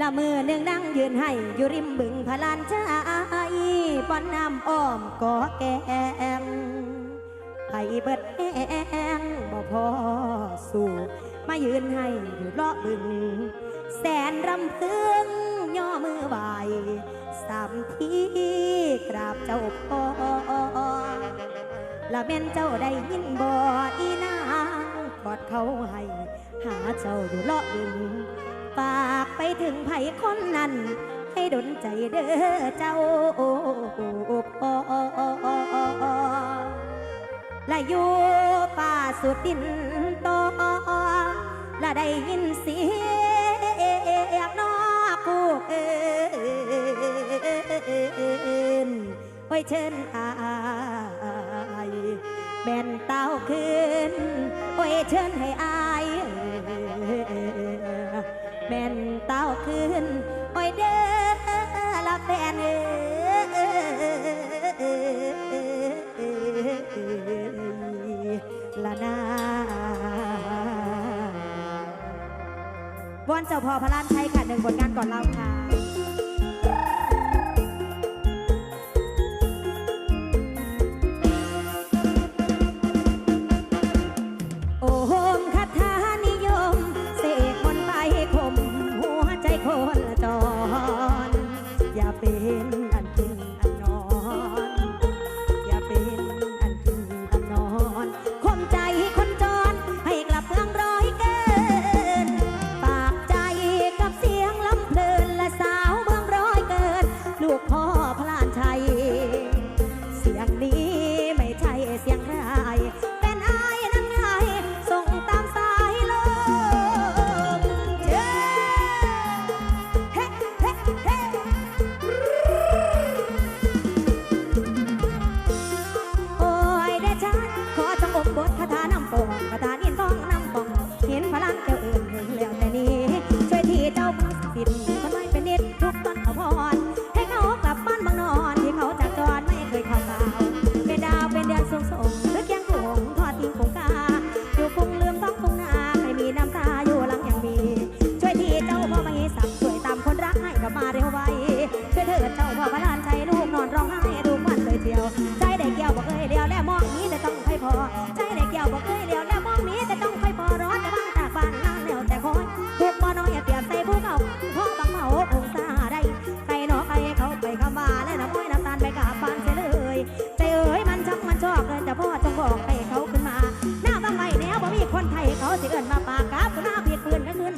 ละมือเนื่องนั่งยืนให้อยู่ริมบึงพลานชายป้อนน้ำอ้อมก่อแกมไผ่เบิดแองบ่พอสู่มายืนให้อยู่เลาะบึง แสนรำพึงย่อมือไหวสามทีกราบเจ้าพ่อละเม่นเจ้าได้ยินบ่อีนางกอดเขาให้ หาเจ้าอยู่เลาะบึง ถึงไผคนนั้น ให้ดนใจเด้อเจ้าพอและอยู่ป่าสุดดินตอและได้ยินเสียงนอกูเอินไว้เชิญอายแม่นเต้าขึ้นไว้เชิญให้อา ละนาบอนเจ้าพ่อพระลานชัยค่ะหนึ่งผลงานก่อนเราค่ะอย่าเป็นอันตร decían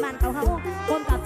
านเขาเขาคนกับ